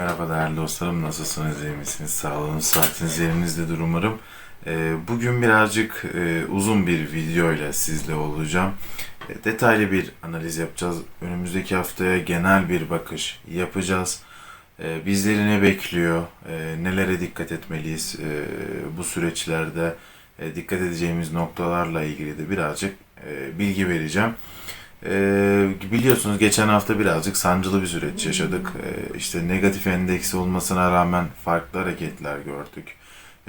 Merhaba değerli dostlarım, nasılsınız, iyi misiniz? Sağlığınız, saatiniz yerinizdedir umarım. Ee, bugün birazcık e, uzun bir video ile sizle olacağım. E, detaylı bir analiz yapacağız. Önümüzdeki haftaya genel bir bakış yapacağız. E, bizleri ne bekliyor, nelere dikkat etmeliyiz bu süreçlerde dikkat edeceğimiz noktalarla ilgili de birazcık bilgi vereceğim. Ee, biliyorsunuz geçen hafta birazcık sancılı bir süreç yaşadık. Ee, işte negatif endeksi olmasına rağmen farklı hareketler gördük.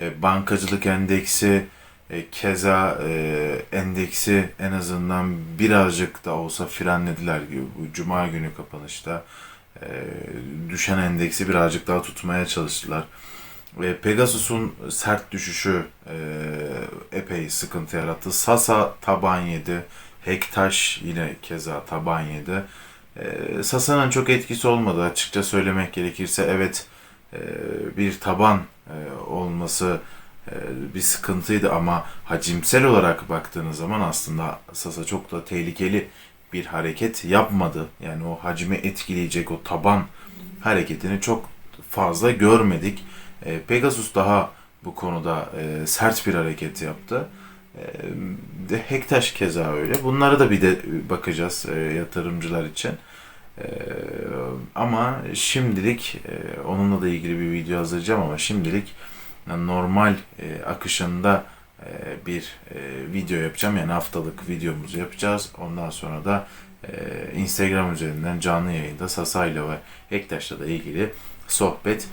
Ee, bankacılık endeksi e, keza e, endeksi en azından birazcık da olsa frenlediler gibi bu cuma günü kapanışta e, düşen endeksi birazcık daha tutmaya çalıştılar. E, Pegasus'un sert düşüşü e, epey sıkıntı yarattı. Sasa taban yedi. Hektaş yine keza taban yedi. E, Sasa'nın çok etkisi olmadı açıkça söylemek gerekirse. Evet e, bir taban e, olması e, bir sıkıntıydı ama hacimsel olarak baktığınız zaman aslında Sasa çok da tehlikeli bir hareket yapmadı. Yani o hacmi etkileyecek o taban hareketini çok fazla görmedik. E, Pegasus daha bu konuda e, sert bir hareket yaptı. E, Hektaş keza öyle. Bunlara da bir de bakacağız yatırımcılar için. Ama şimdilik onunla da ilgili bir video hazırlayacağım ama şimdilik normal akışında bir video yapacağım. Yani haftalık videomuzu yapacağız. Ondan sonra da Instagram üzerinden canlı yayında Sasa'yla ve Hektaş'la da ilgili sohbet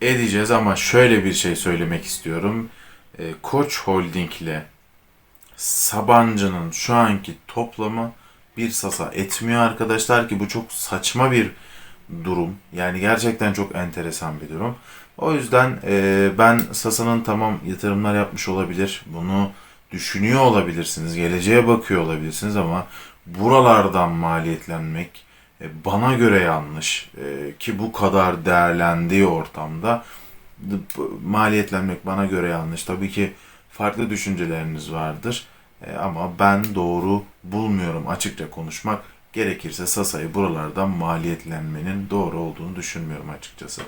edeceğiz ama şöyle bir şey söylemek istiyorum. Koç Holding ile Sabancı'nın şu anki toplamı bir sasa etmiyor arkadaşlar ki bu çok saçma bir durum. Yani gerçekten çok enteresan bir durum. O yüzden e, ben Sasa'nın tamam yatırımlar yapmış olabilir. Bunu düşünüyor olabilirsiniz. Geleceğe bakıyor olabilirsiniz ama buralardan maliyetlenmek e, bana göre yanlış. E, ki bu kadar değerlendiği ortamda maliyetlenmek bana göre yanlış. Tabii ki farklı düşünceleriniz vardır. E, ama ben doğru bulmuyorum açıkça konuşmak gerekirse Sasa'yı buralardan maliyetlenmenin doğru olduğunu düşünmüyorum açıkçası.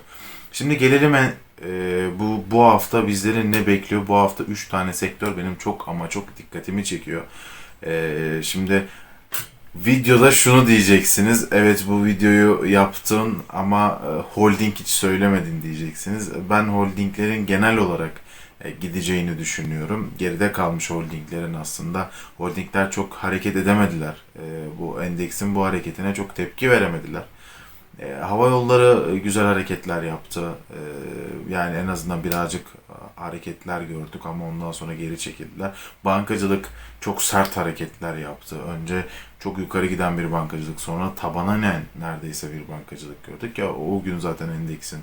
Şimdi gelelim en, e, bu bu hafta bizleri ne bekliyor? Bu hafta 3 tane sektör benim çok ama çok dikkatimi çekiyor. E, şimdi videoda şunu diyeceksiniz. Evet bu videoyu yaptın ama e, holding hiç söylemedin diyeceksiniz. Ben holdinglerin genel olarak gideceğini düşünüyorum. Geride kalmış holdinglerin aslında. Holdingler çok hareket edemediler. E, Bu endeksin bu hareketine çok tepki veremediler. E, hava yolları e, güzel hareketler yaptı. E, yani en azından birazcık e, hareketler gördük ama ondan sonra geri çekildiler. Bankacılık çok sert hareketler yaptı. Önce çok yukarı giden bir bankacılık sonra tabana ne neredeyse bir bankacılık gördük ya o gün zaten endeksin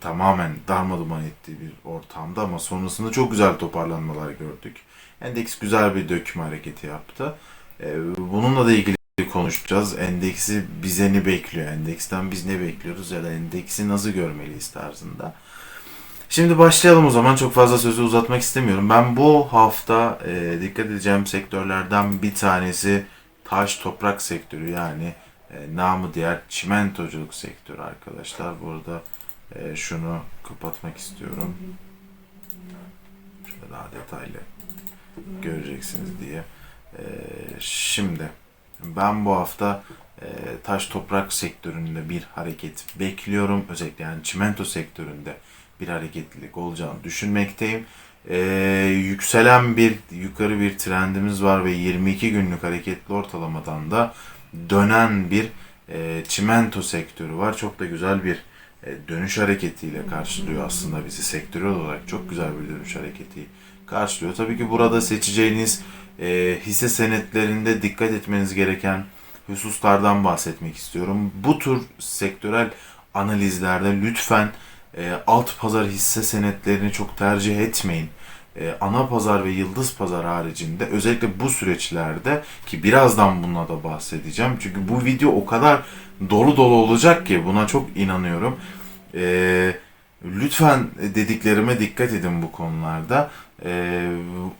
tamamen darmaduman ettiği bir ortamda ama sonrasında çok güzel toparlanmalar gördük. Endeks güzel bir dökme hareketi yaptı. E, bununla da ilgili konuşacağız. Endeksi bize ne bekliyor? Endeksten biz ne bekliyoruz ya da endeksi nasıl görmeliyiz tarzında. Şimdi başlayalım o zaman. Çok fazla sözü uzatmak istemiyorum. Ben bu hafta e, dikkat edeceğim sektörlerden bir tanesi taş toprak sektörü yani e, namı diğer çimentoculuk sektörü arkadaşlar. Burada e, şunu kapatmak istiyorum. Şöyle daha detaylı göreceksiniz diye. E, şimdi ben bu hafta e, taş toprak sektöründe bir hareket bekliyorum. Özellikle yani çimento sektöründe bir hareketlilik olacağını düşünmekteyim. E, yükselen bir yukarı bir trendimiz var ve 22 günlük hareketli ortalamadan da dönen bir e, çimento sektörü var. Çok da güzel bir dönüş hareketiyle karşılıyor aslında bizi sektörel olarak çok güzel bir dönüş hareketi karşılıyor. Tabii ki burada seçeceğiniz e, hisse senetlerinde dikkat etmeniz gereken hususlardan bahsetmek istiyorum. Bu tür sektörel analizlerde lütfen e, alt pazar hisse senetlerini çok tercih etmeyin. E, ana pazar ve yıldız pazar haricinde özellikle bu süreçlerde ki birazdan bununla da bahsedeceğim. Çünkü bu video o kadar dolu dolu olacak ki buna çok inanıyorum. E, lütfen dediklerime dikkat edin bu konularda. E,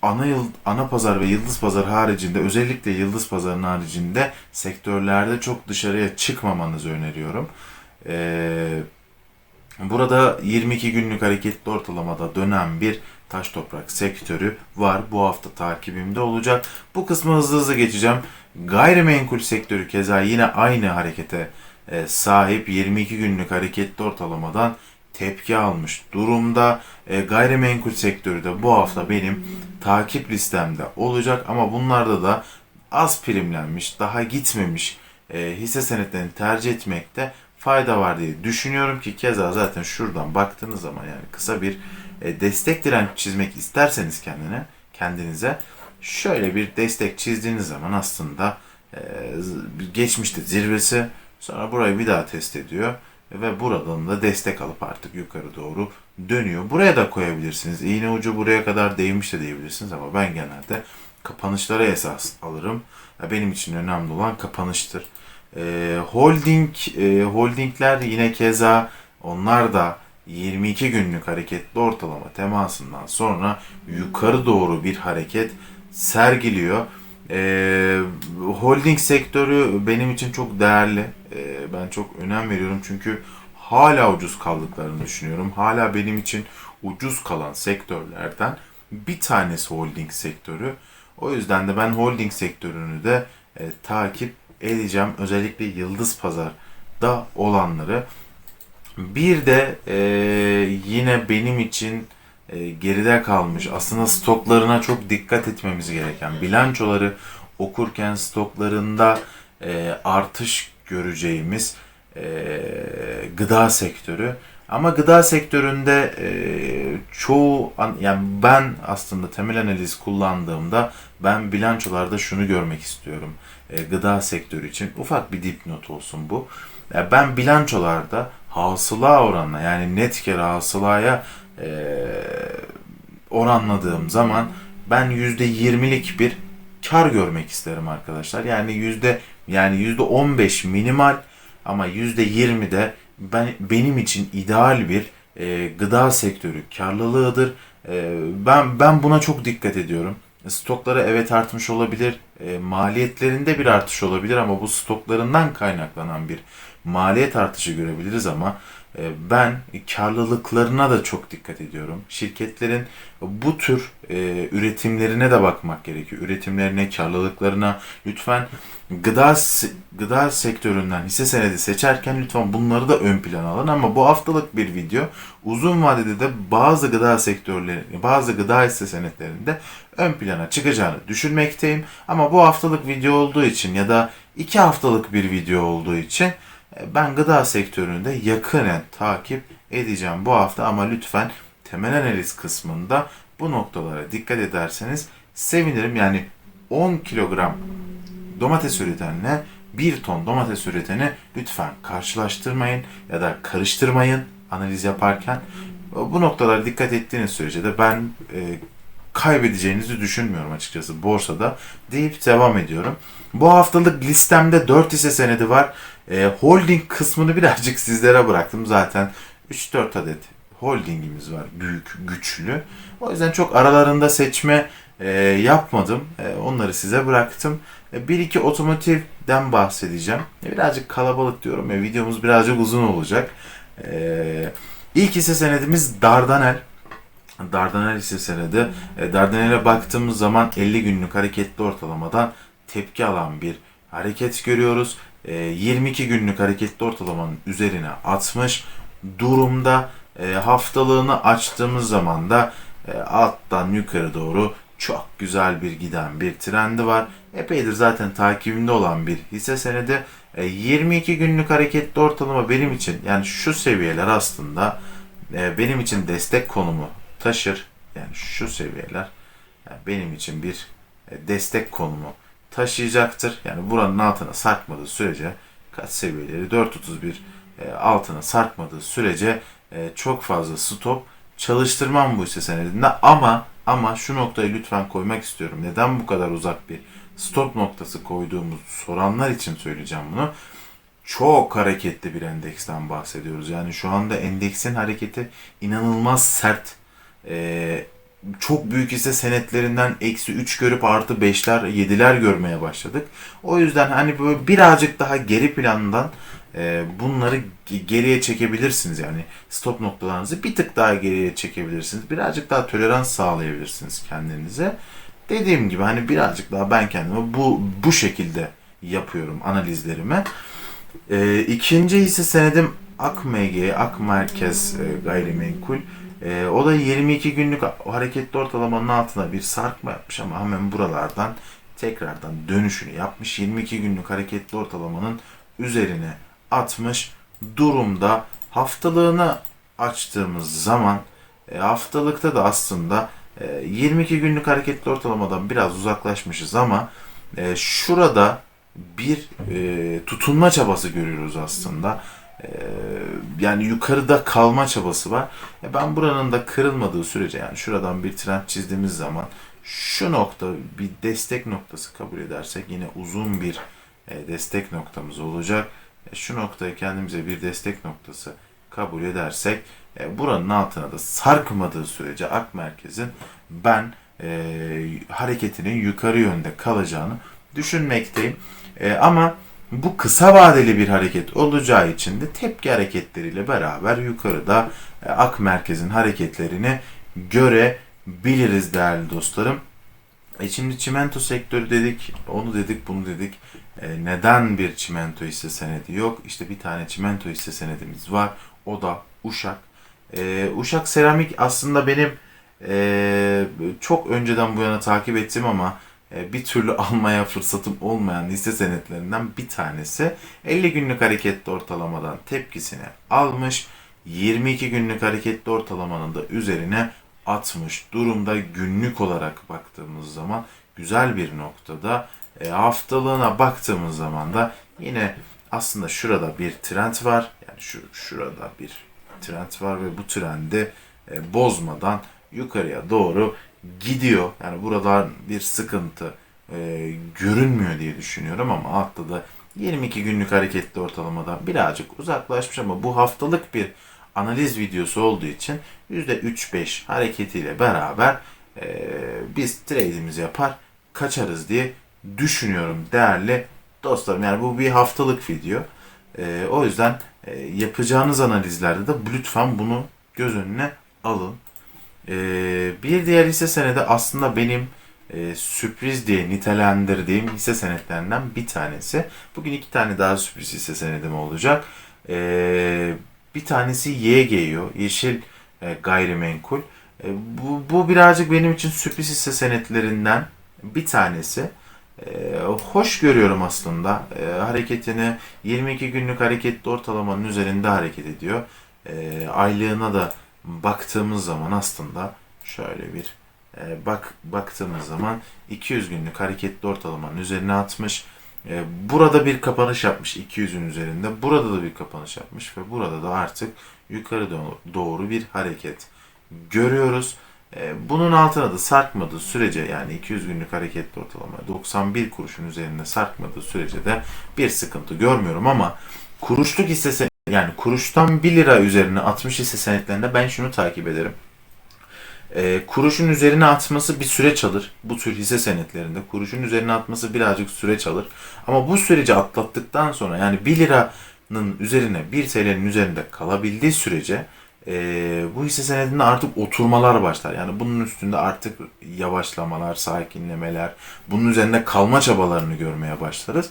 ana yıl, ana pazar ve yıldız pazar haricinde özellikle yıldız pazarının haricinde sektörlerde çok dışarıya çıkmamanızı öneriyorum. E, Burada 22 günlük hareketli ortalamada dönen bir taş toprak sektörü var. Bu hafta takibimde olacak. Bu kısmı hızlı hızlı geçeceğim. Gayrimenkul sektörü keza yine aynı harekete e, sahip 22 günlük hareketli ortalamadan tepki almış durumda. E, gayrimenkul sektörü de bu hafta benim takip listemde olacak ama bunlarda da az primlenmiş, daha gitmemiş e, hisse senetlerini tercih etmekte fayda var diye düşünüyorum ki keza zaten şuradan baktığınız zaman yani kısa bir e, destek direnç çizmek isterseniz kendine kendinize şöyle bir destek çizdiğiniz zaman aslında e, geçmişte zirvesi sonra burayı bir daha test ediyor ve buradan da destek alıp artık yukarı doğru dönüyor. Buraya da koyabilirsiniz. İğne ucu buraya kadar değmiş de diyebilirsiniz ama ben genelde kapanışlara esas alırım. Ya Benim için önemli olan kapanıştır. E, holding e, holdingler yine keza onlar da 22 günlük hareketli ortalama temasından sonra yukarı doğru bir hareket sergiliyor. E, holding sektörü benim için çok değerli. E, ben çok önem veriyorum çünkü hala ucuz kaldıklarını düşünüyorum. Hala benim için ucuz kalan sektörlerden bir tanesi holding sektörü. O yüzden de ben holding sektörünü de e, takip edeceğim. Özellikle Yıldız Pazar'da olanları. Bir de e, yine benim için e, geride kalmış aslında stoklarına çok dikkat etmemiz gereken bilançoları okurken stoklarında e, artış göreceğimiz e, gıda sektörü. Ama gıda sektöründe e, çoğu an- yani ben aslında temel analiz kullandığımda ben bilançolarda şunu görmek istiyorum. E, gıda sektörü için ufak bir dipnot olsun bu. Ya ben bilançolarda hasıla oranına yani net kere hasılaya e, oranladığım zaman ben %20'lik bir kar görmek isterim arkadaşlar. Yani yüzde yani yüzde 15 minimal ama yüzde 20 de ben benim için ideal bir e, gıda sektörü karlılığıdır. E, ben ben buna çok dikkat ediyorum. Stokları evet artmış olabilir, e, maliyetlerinde bir artış olabilir ama bu stoklarından kaynaklanan bir maliyet artışı görebiliriz ama e, ben karlılıklarına da çok dikkat ediyorum. Şirketlerin bu tür e, üretimlerine de bakmak gerekiyor. Üretimlerine, karlılıklarına lütfen gıda gıda sektöründen hisse senedi seçerken lütfen bunları da ön plana alın ama bu haftalık bir video uzun vadede de bazı gıda sektörleri, bazı gıda hisse senetlerinde ön plana çıkacağını düşünmekteyim. Ama bu haftalık video olduğu için ya da iki haftalık bir video olduğu için ben gıda sektörünü de yakinen takip edeceğim bu hafta ama lütfen temel analiz kısmında bu noktalara dikkat ederseniz sevinirim. Yani 10 kilogram domates üretenle 1 ton domates üreteni lütfen karşılaştırmayın ya da karıştırmayın analiz yaparken. Bu noktalara dikkat ettiğiniz sürece de ben e, kaybedeceğinizi düşünmüyorum açıkçası borsada deyip devam ediyorum. Bu haftalık listemde 4 hisse senedi var. E, holding kısmını birazcık sizlere bıraktım. Zaten 3-4 adet holdingimiz var. Büyük, güçlü. O yüzden çok aralarında seçme e, yapmadım. E, onları size bıraktım. E, bir iki otomotivden bahsedeceğim. E, birazcık kalabalık diyorum ya videomuz birazcık uzun olacak. E, ilk hisse senedimiz Dardanel. Dardanel hisse senedi. E, Dardanel'e baktığımız zaman 50 günlük hareketli ortalamadan tepki alan bir hareket görüyoruz. E, 22 günlük hareketli ortalamanın üzerine atmış durumda. E, haftalığını açtığımız zaman da e, alttan yukarı doğru çok güzel bir giden bir trendi var. Epeydir zaten takibimde olan bir hisse senedi. E, 22 günlük hareketli ortalama benim için yani şu seviyeler aslında e, benim için destek konumu taşır. Yani şu seviyeler benim için bir e, destek konumu taşıyacaktır. Yani buranın altına sarkmadığı sürece kaç seviyeleri 4.31 e, altına sarkmadığı sürece e, çok fazla stop çalıştırmam bu hisse senedinde ama ama şu noktayı lütfen koymak istiyorum. Neden bu kadar uzak bir stop noktası koyduğumu soranlar için söyleyeceğim bunu. Çok hareketli bir endeksten bahsediyoruz. Yani şu anda endeksin hareketi inanılmaz sert. Ee, çok büyük hisse senetlerinden eksi 3 görüp artı 5'ler 7'ler görmeye başladık. O yüzden hani böyle birazcık daha geri plandan e, bunları ge- geriye çekebilirsiniz. Yani stop noktalarınızı bir tık daha geriye çekebilirsiniz. Birazcık daha tolerans sağlayabilirsiniz kendinize. Dediğim gibi hani birazcık daha ben kendime bu bu şekilde yapıyorum analizlerimi. E, ikinci hisse senedim AKMG, AK Merkez e, Gayrimenkul. E, o da 22 günlük hareketli ortalamanın altına bir sarkma yapmış ama hemen buralardan tekrardan dönüşünü yapmış. 22 günlük hareketli ortalamanın üzerine atmış durumda. Haftalığını açtığımız zaman e, haftalıkta da aslında e, 22 günlük hareketli ortalamadan biraz uzaklaşmışız ama e, şurada bir e, tutunma çabası görüyoruz aslında. E, yani yukarıda kalma çabası var. Ben buranın da kırılmadığı sürece yani şuradan bir trend çizdiğimiz zaman şu nokta bir destek noktası kabul edersek yine uzun bir e, destek noktamız olacak. E, şu noktayı kendimize bir destek noktası kabul edersek e, buranın altına da sarkmadığı sürece ak merkezin ben e, hareketinin yukarı yönde kalacağını düşünmekteyim. E, ama bu kısa vadeli bir hareket olacağı için de tepki hareketleriyle beraber yukarıda e, ak merkezin hareketlerini görebiliriz değerli dostlarım. E şimdi çimento sektörü dedik, onu dedik, bunu dedik. E, neden bir çimento hisse senedi yok? İşte bir tane çimento hisse senedimiz var. O da Uşak. E, Uşak Seramik aslında benim e, çok önceden bu yana takip ettim ama bir türlü almaya fırsatım olmayan hisse senetlerinden bir tanesi. 50 günlük hareketli ortalamadan tepkisini almış. 22 günlük hareketli ortalamanın da üzerine atmış durumda günlük olarak baktığımız zaman güzel bir noktada. E, haftalığına baktığımız zaman da yine aslında şurada bir trend var. Yani şu şurada bir trend var ve bu trendi e, bozmadan yukarıya doğru gidiyor. Yani buradan bir sıkıntı e, görünmüyor diye düşünüyorum ama altta da 22 günlük hareketli ortalamadan birazcık uzaklaşmış ama bu haftalık bir analiz videosu olduğu için %3-5 hareketiyle beraber e, biz trade'imizi yapar kaçarız diye düşünüyorum değerli dostlarım. Yani bu bir haftalık video. E, o yüzden e, yapacağınız analizlerde de lütfen bunu göz önüne alın. E, bir diğer hisse senedi aslında benim e, sürpriz diye nitelendirdiğim hisse senetlerinden bir tanesi. Bugün iki tane daha sürpriz hisse senedim olacak. E, bir tanesi YGO, Yeşil e, Gayrimenkul. E, bu, bu birazcık benim için sürpriz hisse senetlerinden bir tanesi. E, hoş görüyorum aslında. E, hareketini 22 günlük hareketli ortalamanın üzerinde hareket ediyor. E, aylığına da baktığımız zaman aslında şöyle bir e, bak baktığımız zaman 200 günlük hareketli ortalamanın üzerine atmış. E, burada bir kapanış yapmış 200'ün üzerinde. Burada da bir kapanış yapmış ve burada da artık yukarı do- doğru bir hareket görüyoruz. E, bunun altına da sarkmadığı sürece yani 200 günlük hareketli ortalama 91 kuruşun üzerinde sarkmadığı sürece de bir sıkıntı görmüyorum ama kuruşluk hisse yani kuruştan 1 lira üzerine 60 hisse senetlerinde ben şunu takip ederim. E, kuruşun üzerine atması bir süreç alır. Bu tür hisse senetlerinde kuruşun üzerine atması birazcık süreç alır. Ama bu süreci atlattıktan sonra yani 1 liranın üzerine 1 TL'nin üzerinde kalabildiği sürece e, bu hisse senedinde artık oturmalar başlar. Yani bunun üstünde artık yavaşlamalar, sakinlemeler, bunun üzerinde kalma çabalarını görmeye başlarız.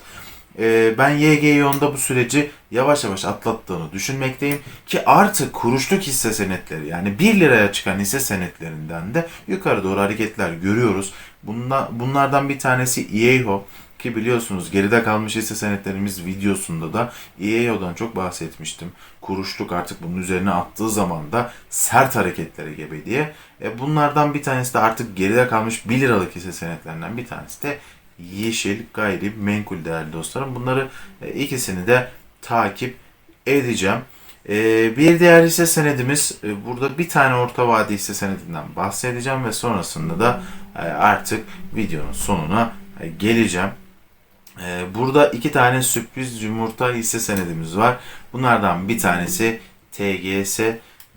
E, ben YGYO'nda bu süreci yavaş yavaş atlattığını düşünmekteyim. Ki artık kuruşluk hisse senetleri yani 1 liraya çıkan hisse senetlerinden de yukarı doğru hareketler görüyoruz. Bundan, bunlardan bir tanesi IEHO ki biliyorsunuz geride kalmış hisse senetlerimiz videosunda da IEO'dan çok bahsetmiştim. Kuruşluk artık bunun üzerine attığı zaman da sert hareketlere gebe diye. E bunlardan bir tanesi de artık geride kalmış 1 liralık hisse senetlerinden bir tanesi de yeşil gayri menkul değerli dostlarım. Bunları e, ikisini de takip edeceğim. E, bir diğer hisse senedimiz e, burada bir tane orta vade hisse senedinden bahsedeceğim ve sonrasında da artık videonun sonuna geleceğim. Burada iki tane sürpriz yumurta hisse senedimiz var. Bunlardan bir tanesi TGS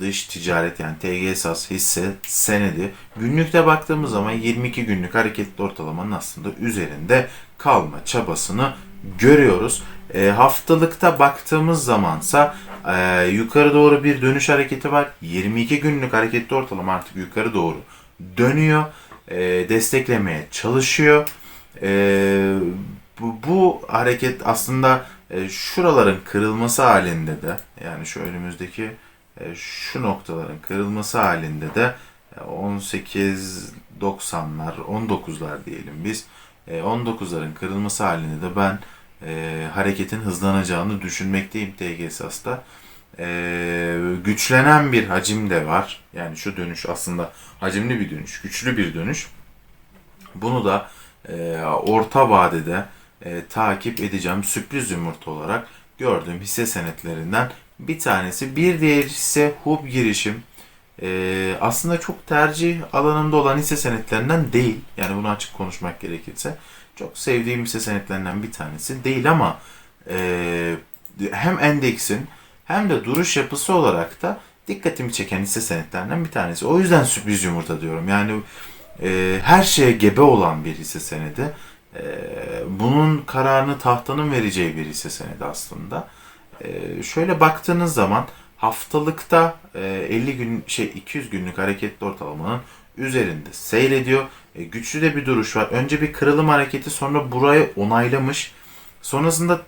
dış ticaret yani TGSAS hisse senedi. Günlükte baktığımız zaman 22 günlük hareketli ortalamanın aslında üzerinde kalma çabasını görüyoruz. E, haftalıkta baktığımız zamansa e, yukarı doğru bir dönüş hareketi var. 22 günlük hareketli ortalama artık yukarı doğru dönüyor. E, desteklemeye çalışıyor. E, bu, bu hareket aslında e, şuraların kırılması halinde de yani şu önümüzdeki şu noktaların kırılması halinde de e, 18.90'lar 19'lar diyelim biz e, 19'ların kırılması halinde de ben e, hareketin hızlanacağını düşünmekteyim TGSAS'ta. E, güçlenen bir hacim de var. Yani şu dönüş aslında hacimli bir dönüş, güçlü bir dönüş. Bunu da e, orta vadede e, takip edeceğim sürpriz yumurta olarak gördüğüm hisse senetlerinden bir tanesi. Bir diğer ise HUB girişim. E, aslında çok tercih alanımda olan hisse senetlerinden değil. Yani bunu açık konuşmak gerekirse. Çok sevdiğim hisse senetlerinden bir tanesi değil ama e, hem endeksin hem de duruş yapısı olarak da dikkatimi çeken hisse senetlerinden bir tanesi. O yüzden sürpriz yumurta diyorum. Yani e, her şeye gebe olan bir hisse senedi. E, bunun kararını tahtanın vereceği bir hisse senedi aslında. E, şöyle baktığınız zaman haftalıkta e, 50 gün şey 200 günlük hareketli ortalamanın üzerinde seyrediyor. E, güçlü de bir duruş var. Önce bir kırılım hareketi sonra burayı onaylamış. Sonrasında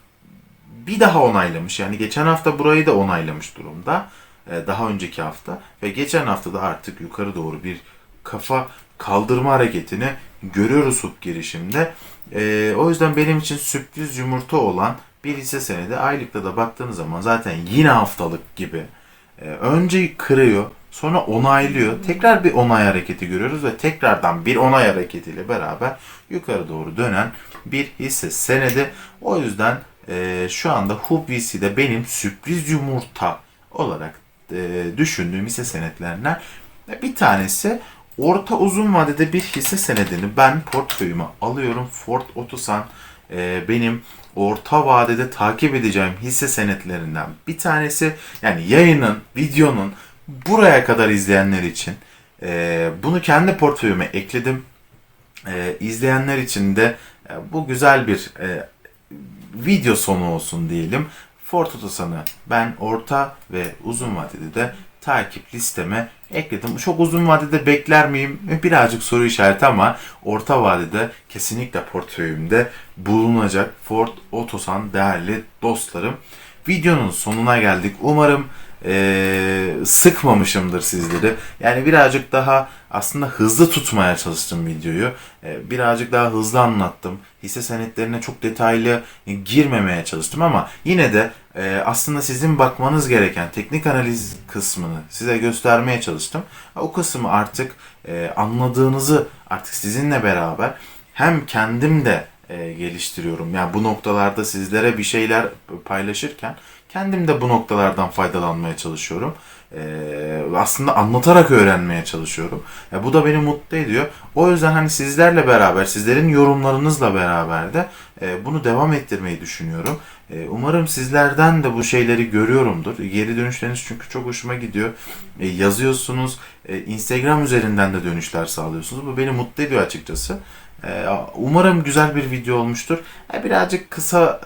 bir daha onaylamış. Yani geçen hafta burayı da onaylamış durumda. E, daha önceki hafta ve geçen hafta da artık yukarı doğru bir kafa kaldırma hareketini görüyoruz hukuk girişimde. E, o yüzden benim için sürpriz yumurta olan bir hisse senedi aylıkta da baktığınız zaman zaten yine haftalık gibi e, önce kırıyor sonra onaylıyor. Tekrar bir onay hareketi görüyoruz ve tekrardan bir onay hareketiyle beraber yukarı doğru dönen bir hisse senedi. O yüzden e, şu anda HUB VC'de benim sürpriz yumurta olarak e, düşündüğüm hisse senetlerinden bir tanesi orta uzun vadede bir hisse senedini ben portföyüme alıyorum. Ford Otosan e, benim orta vadede takip edeceğim hisse senetlerinden bir tanesi. Yani yayının, videonun buraya kadar izleyenler için e, bunu kendi portföyüme ekledim. E, izleyenler için de e, bu güzel bir e, video sonu olsun diyelim. Ford Otosan'ı ben orta ve uzun vadede de takip listeme ekledim. Çok uzun vadede bekler miyim? Birazcık soru işareti ama orta vadede kesinlikle portföyümde bulunacak Ford Otosan değerli dostlarım. Videonun sonuna geldik. Umarım ee, sıkmamışımdır sizleri. Yani birazcık daha aslında hızlı tutmaya çalıştım videoyu. Ee, birazcık daha hızlı anlattım. Hisse senetlerine çok detaylı girmemeye çalıştım ama yine de e, aslında sizin bakmanız gereken teknik analiz kısmını size göstermeye çalıştım. O kısmı artık e, anladığınızı artık sizinle beraber hem kendim de e, geliştiriyorum. Yani bu noktalarda sizlere bir şeyler paylaşırken kendim de bu noktalardan faydalanmaya çalışıyorum. Ee, aslında anlatarak öğrenmeye çalışıyorum. E, bu da beni mutlu ediyor. O yüzden hani sizlerle beraber, sizlerin yorumlarınızla beraber de e, bunu devam ettirmeyi düşünüyorum. E, umarım sizlerden de bu şeyleri görüyorumdur. Geri dönüşleriniz çünkü çok hoşuma gidiyor. E, yazıyorsunuz, e, Instagram üzerinden de dönüşler sağlıyorsunuz. Bu beni mutlu ediyor açıkçası. E, umarım güzel bir video olmuştur. E, birazcık kısa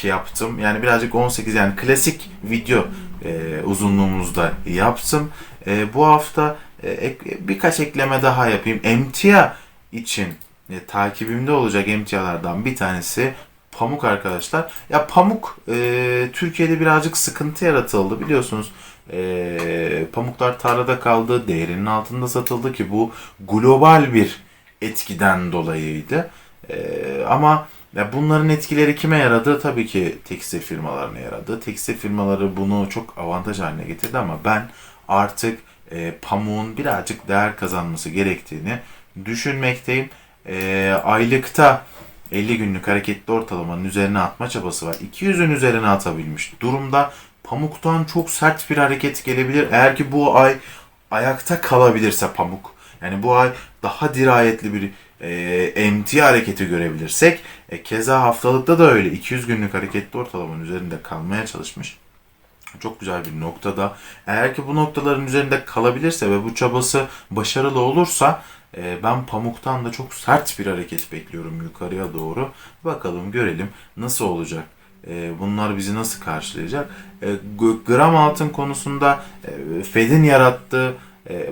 ki yaptım. Yani birazcık 18 yani klasik video e, uzunluğumuzda yaptım. E, bu hafta e, ek, birkaç ekleme daha yapayım. Emtia için e, takibimde olacak emtialardan bir tanesi pamuk arkadaşlar. Ya pamuk e, Türkiye'de birazcık sıkıntı yaratıldı biliyorsunuz. E, pamuklar tarlada kaldı, değerinin altında satıldı ki bu global bir etkiden dolayıydı. E, ama ya bunların etkileri kime yaradı? Tabii ki tekstil firmalarına yaradı. Tekstil firmaları bunu çok avantaj haline getirdi ama ben artık e, pamuğun birazcık değer kazanması gerektiğini düşünmekteyim. E, aylıkta 50 günlük hareketli ortalamanın üzerine atma çabası var. 200'ün üzerine atabilmiş durumda. Pamuktan çok sert bir hareket gelebilir. Eğer ki bu ay ayakta kalabilirse pamuk. Yani bu ay daha dirayetli bir e, emtia hareketi görebilirsek e, keza haftalıkta da öyle 200 günlük hareketli ortalamanın üzerinde kalmaya çalışmış. Çok güzel bir noktada. Eğer ki bu noktaların üzerinde kalabilirse ve bu çabası başarılı olursa E, ben pamuktan da çok sert bir hareket bekliyorum yukarıya doğru. Bakalım görelim nasıl olacak. E, bunlar bizi nasıl karşılayacak? E, gram altın konusunda Fed'in yarattığı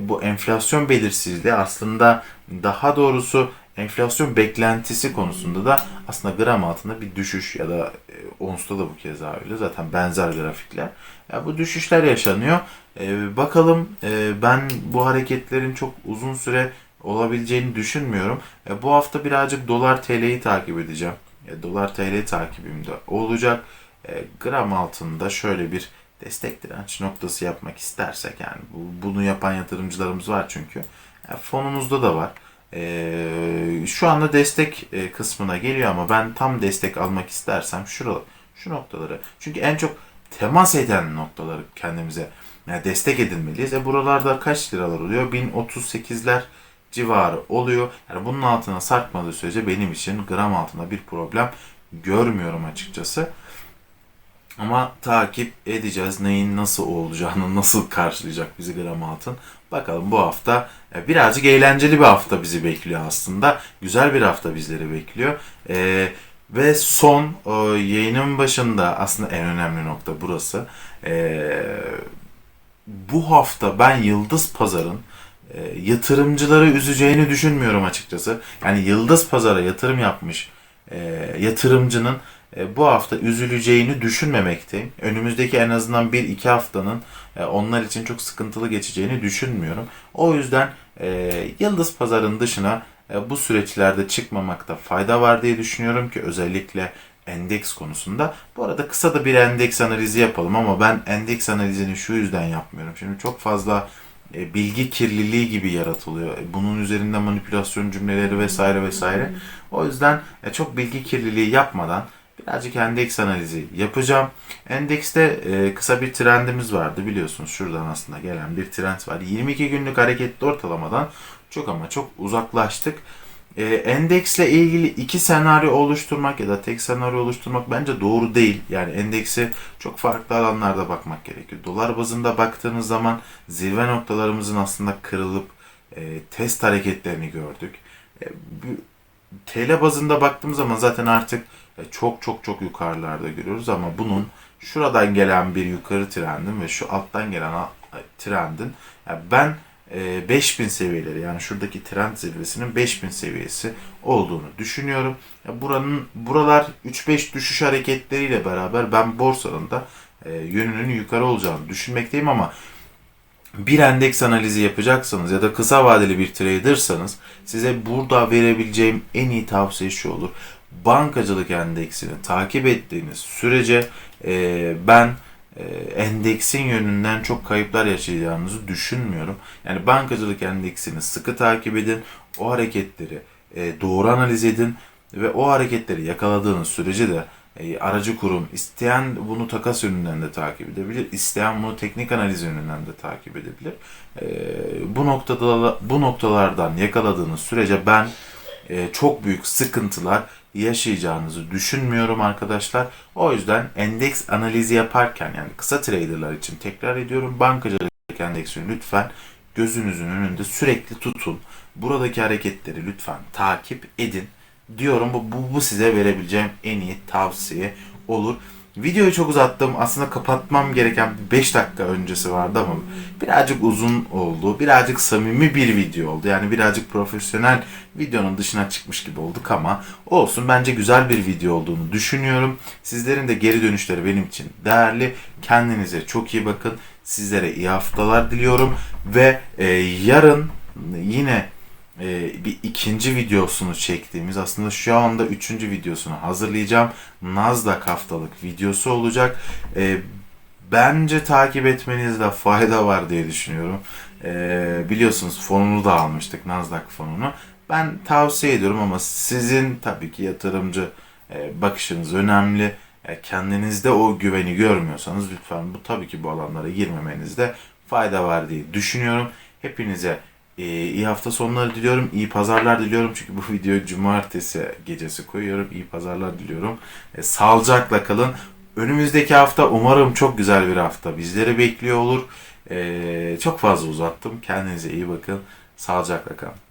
bu enflasyon belirsizliği aslında daha doğrusu enflasyon beklentisi konusunda da aslında gram altında bir düşüş ya da e, onsta da bu keza öyle zaten benzer grafikler. Ya bu düşüşler yaşanıyor. E, bakalım e, ben bu hareketlerin çok uzun süre olabileceğini düşünmüyorum. E, bu hafta birazcık dolar TL'yi takip edeceğim. E, dolar TL takibimde olacak. E, gram altında şöyle bir destek direnç noktası yapmak istersek yani bu, bunu yapan yatırımcılarımız var çünkü. Fonumuzda da var. E, şu anda destek e, kısmına geliyor ama ben tam destek almak istersem şuralar, şu noktaları. Çünkü en çok temas eden noktaları kendimize yani destek edinmeliyiz. E buralarda kaç liralar oluyor? 1038'ler civarı oluyor. Yani bunun altına sarkmadığı sürece benim için gram altında bir problem görmüyorum açıkçası. Ama takip edeceğiz neyin nasıl olacağını, nasıl karşılayacak bizi gram altın. Bakalım bu hafta birazcık eğlenceli bir hafta bizi bekliyor aslında. Güzel bir hafta bizleri bekliyor. Ee, ve son e, yayının başında aslında en önemli nokta burası. Ee, bu hafta ben Yıldız Pazar'ın e, yatırımcıları üzeceğini düşünmüyorum açıkçası. Yani Yıldız Pazar'a yatırım yapmış e, yatırımcının bu hafta üzüleceğini düşünmemekteyim. Önümüzdeki en azından 1-2 haftanın e, onlar için çok sıkıntılı geçeceğini düşünmüyorum. O yüzden e, Yıldız Pazar'ın dışına e, bu süreçlerde çıkmamakta fayda var diye düşünüyorum ki özellikle endeks konusunda. Bu arada kısa da bir endeks analizi yapalım ama ben endeks analizini şu yüzden yapmıyorum. Şimdi çok fazla e, bilgi kirliliği gibi yaratılıyor. E, Bunun üzerinde manipülasyon cümleleri vesaire vesaire. O yüzden e, çok bilgi kirliliği yapmadan birazcık endeks analizi yapacağım. Endekste e, kısa bir trendimiz vardı biliyorsunuz. Şuradan aslında gelen bir trend var. 22 günlük hareketli ortalamadan çok ama çok uzaklaştık. E, endeksle ilgili iki senaryo oluşturmak ya da tek senaryo oluşturmak bence doğru değil. Yani endeksi çok farklı alanlarda bakmak gerekiyor. Dolar bazında baktığınız zaman zirve noktalarımızın aslında kırılıp e, test hareketlerini gördük. TL bazında baktığımız zaman zaten artık çok çok çok yukarılarda görüyoruz ama bunun şuradan gelen bir yukarı trendin ve şu alttan gelen a- trendin yani ben e, 5000 seviyeleri yani şuradaki trend zirvesinin 5000 seviyesi olduğunu düşünüyorum. Buranın buralar 3-5 düşüş hareketleriyle beraber ben borsanın da e, yönünün yukarı olacağını düşünmekteyim ama bir endeks analizi yapacaksanız ya da kısa vadeli bir tradersanız size burada verebileceğim en iyi tavsiye şu olur. Bankacılık endeksini takip ettiğiniz sürece e, ben e, endeksin yönünden çok kayıplar yaşayacağınızı düşünmüyorum. Yani bankacılık endeksini sıkı takip edin. O hareketleri e, doğru analiz edin ve o hareketleri yakaladığınız sürece de e, aracı kurum isteyen bunu takas yönünden de takip edebilir, isteyen bunu teknik analiz yönünden de takip edebilir. E, bu noktada bu noktalardan yakaladığınız sürece ben e, çok büyük sıkıntılar yaşayacağınızı düşünmüyorum arkadaşlar. O yüzden endeks analizi yaparken yani kısa traderlar için tekrar ediyorum bankacılık endeksini lütfen gözünüzün önünde sürekli tutun. Buradaki hareketleri lütfen takip edin diyorum. Bu, bu, bu size verebileceğim en iyi tavsiye olur. Videoyu çok uzattım. Aslında kapatmam gereken 5 dakika öncesi vardı ama birazcık uzun oldu. Birazcık samimi bir video oldu. Yani birazcık profesyonel videonun dışına çıkmış gibi olduk ama olsun. Bence güzel bir video olduğunu düşünüyorum. Sizlerin de geri dönüşleri benim için değerli. Kendinize çok iyi bakın. Sizlere iyi haftalar diliyorum ve e, yarın yine bir ikinci videosunu çektiğimiz aslında şu anda üçüncü videosunu hazırlayacağım. Nasdaq haftalık videosu olacak. E, bence takip etmenizde fayda var diye düşünüyorum. E, biliyorsunuz fonunu da almıştık Nasdaq fonunu. Ben tavsiye ediyorum ama sizin tabii ki yatırımcı e, bakışınız önemli. E, kendinizde o güveni görmüyorsanız lütfen bu tabii ki bu alanlara girmemenizde fayda var diye düşünüyorum. Hepinize ee, iyi hafta sonları diliyorum. iyi pazarlar diliyorum. Çünkü bu videoyu cumartesi gecesi koyuyorum. İyi pazarlar diliyorum. Ee, sağlıcakla kalın. Önümüzdeki hafta umarım çok güzel bir hafta bizleri bekliyor olur. Ee, çok fazla uzattım. Kendinize iyi bakın. Sağlıcakla kalın.